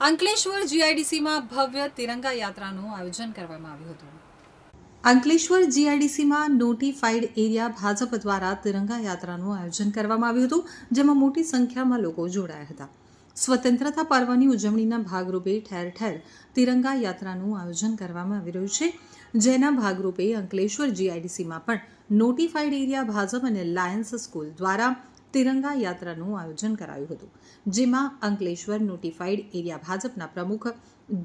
અંકલેશ્વર જીઆઈડીસીમાં ભવ્ય તિરંગા યાત્રાનું આયોજન કરવામાં આવ્યું હતું. અંકલેશ્વર જીઆઈડીસીમાં નોટિફાઈડ એરિયા ભાજપ દ્વારા તિરંગા યાત્રાનું આયોજન કરવામાં આવ્યું હતું, જેમાં મોટી સંખ્યામાં લોકો જોડાયા હતા. સ્વતંત્રતા પર્વની ઉજવણીના ભાગરૂપે ઠેર ઠેર તિરંગા યાત્રાનું આયોજન કરવામાં આવી રહ્યું છે. જેના ભાગરૂપે અંકલેશ્વર જીઆઈડીસીમાં પણ નોટિફાઈડ એરિયા ભાજપ અને લાયન્સ સ્કૂલ દ્વારા તિરંગા યાત્રાનું આયોજન કરાયું હતું, જેમાં અંકલેશ્વર નોટિફાઈડ એરિયા ભાજપના પ્રમુખ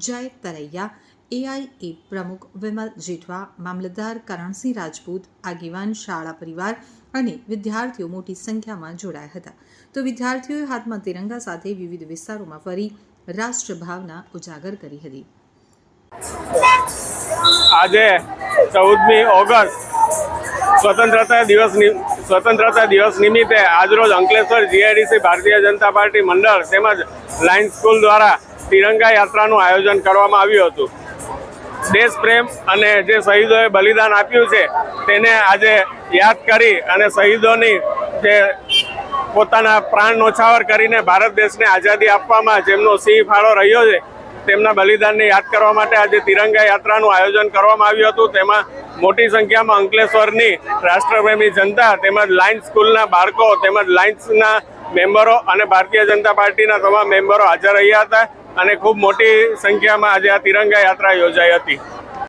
જય તરૈયા એઆઈએ પ્રમુખ વિમલ જેઠવા, મામલતદાર કરણસિંહ રાજપૂત, આગેવાન શાળા પરિવાર અને વિદ્યાર્થીઓ મોટી સંખ્યામાં જોડાયા હતા. તો વિદ્યાર્થીઓએ હાથમાં તિરંગા સાથે વિવિધ વિસ્તારોમાં ફરી રાષ્ટ્રભાવના ઉજાગર કરી હતી. આજે ચૌદમી ઓગસ્ટ સ્વતંત્રતા દિવસ સ્વતંત્રતા દિવસ નિમિત્તે આજરોજ અંકલેશ્વર જીઆઈડીસી ભારતીય જનતા પાર્ટી મંડળ તેમજ લાઇન સ્કૂલ દ્વારા તિરંગા યાત્રાનું આયોજન કરવામાં આવ્યું હતું. દેશ પ્રેમ અને જે શહીદોએ બલિદાન આપ્યું છે, તેને આજે યાદ કરી અને શહીદોની જે પોતાના પ્રાણ નોછાવર કરીને ભારત દેશને આઝાદી આપવામાં જેમનો સિંહ ફાળો રહ્યો છે તેમના બલિદાનને યાદ કરવા માટે આજે તિરંગા યાત્રાનું આયોજન કરવામાં આવ્યું હતું. તેમાં મોટી સંખ્યામાં અંકલેશ્વરની રાષ્ટ્રપ્રેમી જનતા તેમજ લાયન્સ સ્કૂલના બાળકો તેમજ લાયન્સના મેમ્બરો અને ભારતીય જનતા પાર્ટીના તમામ મેમ્બરો હાજર રહ્યા હતા અને ખૂબ મોટી સંખ્યામાં આજે આ તિરંગા યાત્રા યોજાઈ હતી.